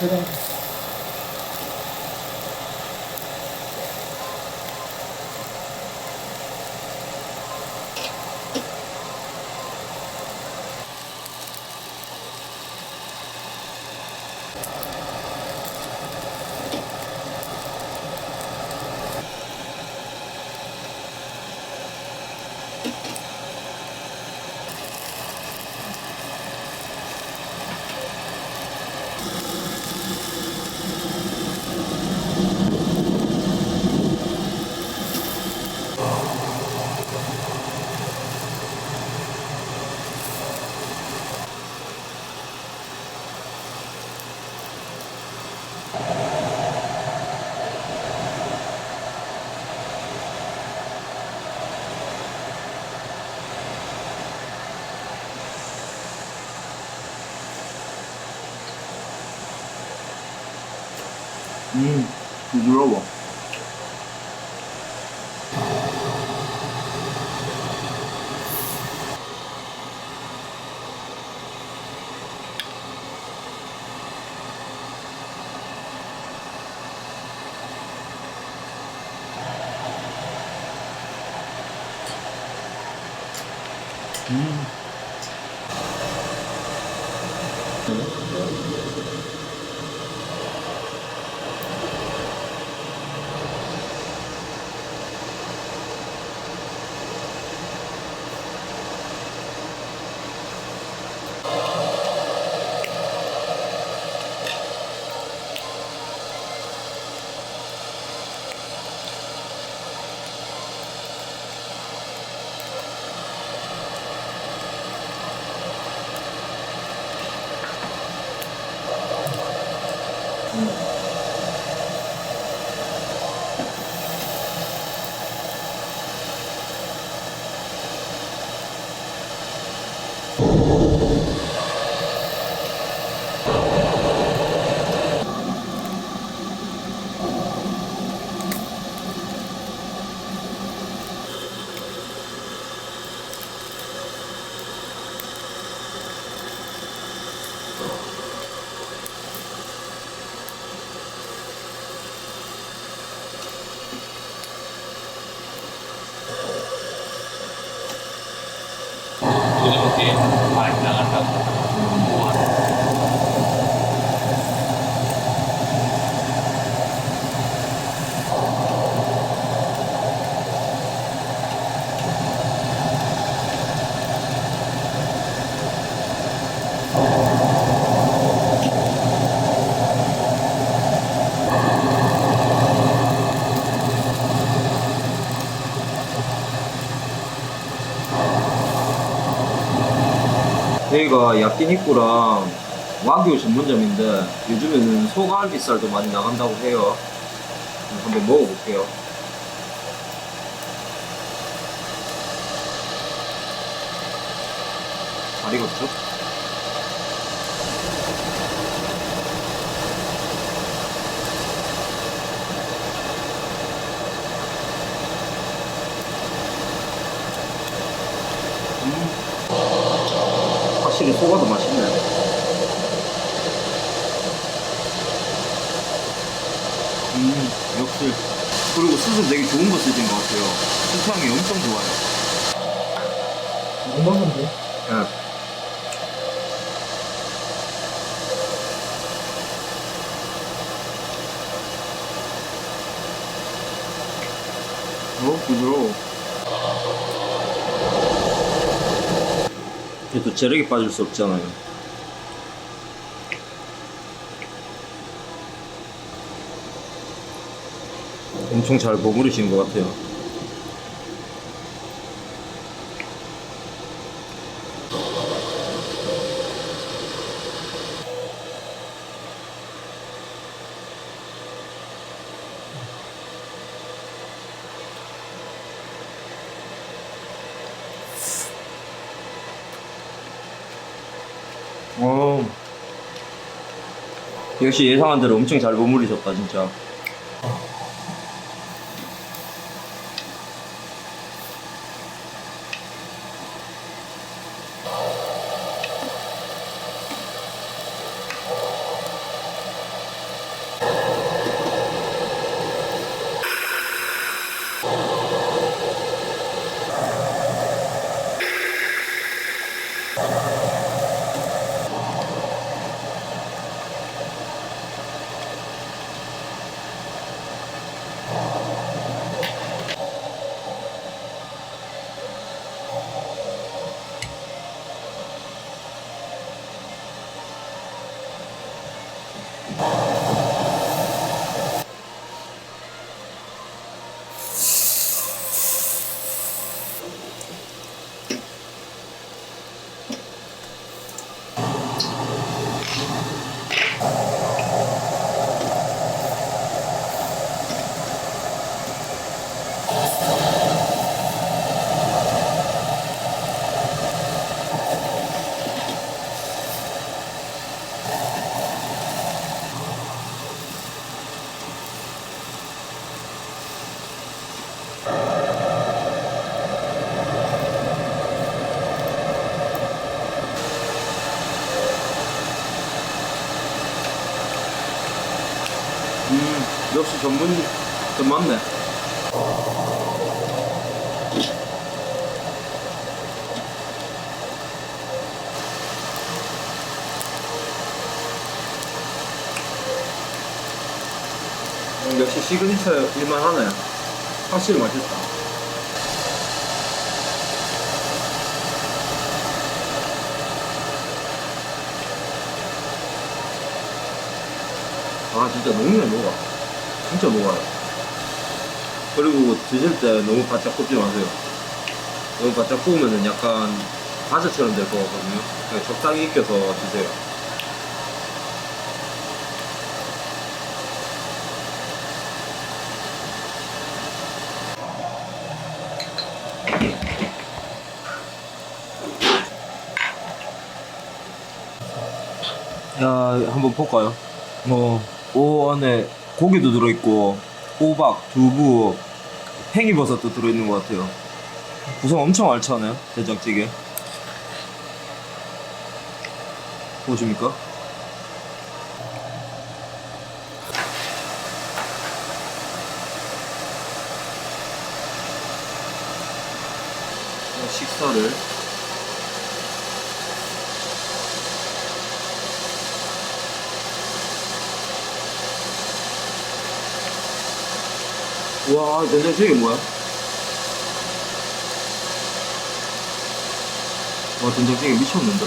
知道 음, 부드러워. 음. 이렇게 많 저희가 야끼 니꾸랑 와규 전문점인데 요즘에는 소갈비살도 많이 나간다고 해요. 한번 먹어볼게요. 잘 익었죠? 음. 확실히 소가 더 맛있네. 음, 역시. 그리고 수술 되게 좋은 거 쓰신 것 같아요. 수수향이 엄청 좋아요. 못 먹는데? 예. 어, 부드러워. 그래도 재력이 빠질 수 없잖아요. 엄청 잘 버무리신 것 같아요. 어. 역시 예상한 대로 엄청 잘 버무리셨다 진짜. 음, 역시 전문 좀 맞네. 음, 역시 시그니처 일만 하네. 확실히 맛있다. 아 진짜 녹네 녹아 진짜 녹아요. 그리고 드실 때 너무 바짝 굽지 마세요. 너무 바짝 구우면 약간 과자처럼 될 거거든요. 그냥 적당히 익혀서 드세요. 야 한번 볼까요? 어, 오 안에 고기도 들어있고 호박, 두부, 팽이버섯도 들어있는 것 같아요. 구성 엄청 알차네요 된장찌개. 보십니까? 어, 식사를 와, 전자책이 뭐야? 와, 전자책이 미쳤는데?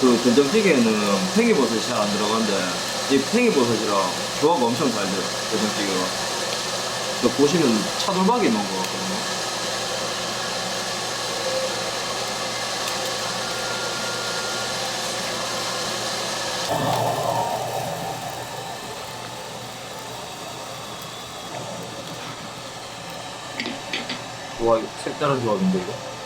그 된장찌개에는 팽이버섯이 잘 안 들어간데 이 팽이버섯이랑 조화가 엄청 잘 돼요 된장찌개가 저 보시면 차돌박이 넣은 것 같거든요 이거 색다른 조합인데, 이거?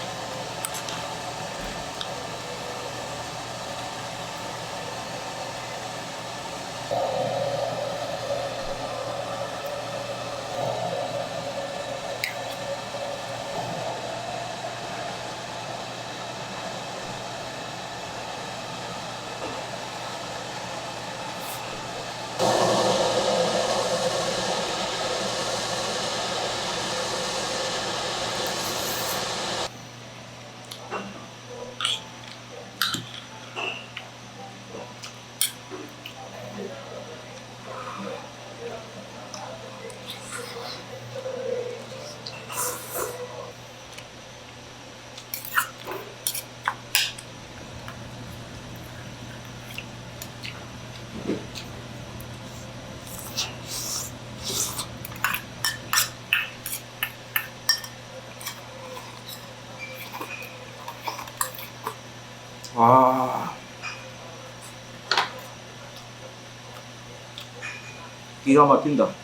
아. 기가 막힌다.